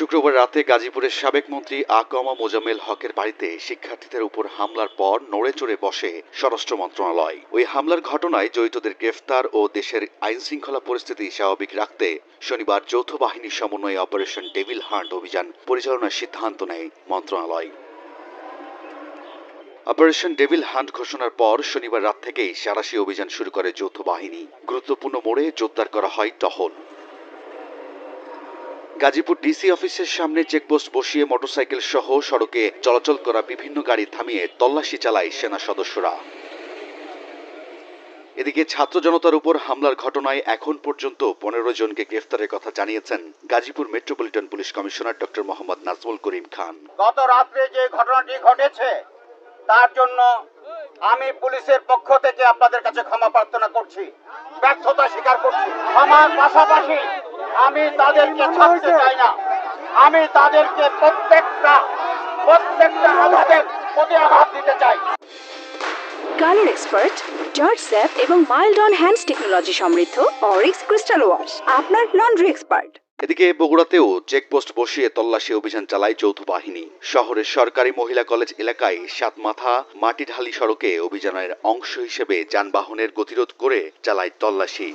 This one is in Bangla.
শুক্রবার রাতে গাজীপুরের সাবেক মন্ত্রী আকমা মোজাম্মেল হকের বাড়িতে শিক্ষার্থীদের উপর হামলার পর নড়ে চড়ে বসে স্বরাষ্ট্র মন্ত্রণালয়। ওই হামলার ঘটনায় জড়িতদের গ্রেফতার ও দেশের আইন শৃঙ্খলা পরিস্থিতি স্বাভাবিক রাখতে শনিবার যৌথ বাহিনীর সমন্বয়ে অপারেশন ডেভিল হান্ট অভিযান পরিচালনার সিদ্ধান্ত নেয় মন্ত্রণালয়। অপারেশন ডেভিল হান্ট ঘোষণার পর শনিবার রাত থেকেই সারাশি অভিযান শুরু করে যৌথ বাহিনী। গুরুত্বপূর্ণ মোড়ে জোরদার করা হয় টহল। গাজীপুর ডিসি অফিসের সামনে চেকপোস্ট বসিয়ে মোটরসাইকেল সহ সড়কে চলাচল করা বিভিন্ন গাড়ি থামিয়ে তল্লাশি চালায় সেনা সদস্যরা। এদিকে ছাত্র জনতার উপর হামলার ঘটনায় এখন পর্যন্ত পনেরো জনকে গ্রেফতারের কথা জানিয়েছেন Gazipur metropolitan police commissioner doctor Mohammad Nazmul Karim Khan. গত রাত্রে যে ঘটনাটি ঘটেছে, তার জন্য আমি পুলিশের পক্ষ থেকে আপনাদের কাছে ক্ষমা প্রার্থনা করছি, ব্যর্থতা স্বীকার করছি। আমার পাশাপাশি আমি তাদেরকে ছাড়তে চাই না। আমি তাদেরকে প্রত্যেকটা প্রত্যেকটা আঘাতের প্রতি আঘাত দিতে চাই। কালার এক্সপার্ট জর্জ স্যাপ এবং মাইল্ড অন হ্যান্ডস টেকনোলজি সমৃদ্ধ অরিক্স ক্রিস্টাল ওয়াশ আপনার লন্ড্রি এক্সপার্ট। এদিকে বগুড়াতেও চেকপোস্ট বসিয়ে তল্লাশি অভিযান চালায় যৌথ বাহিনী। শহরের সরকারি মহিলা কলেজ এলাকায় সাতমাথা মাটিঢালি সড়কে অভিযানের অংশ হিসেবে যানবাহনের গতিরোধ করে চালায় তল্লাশি।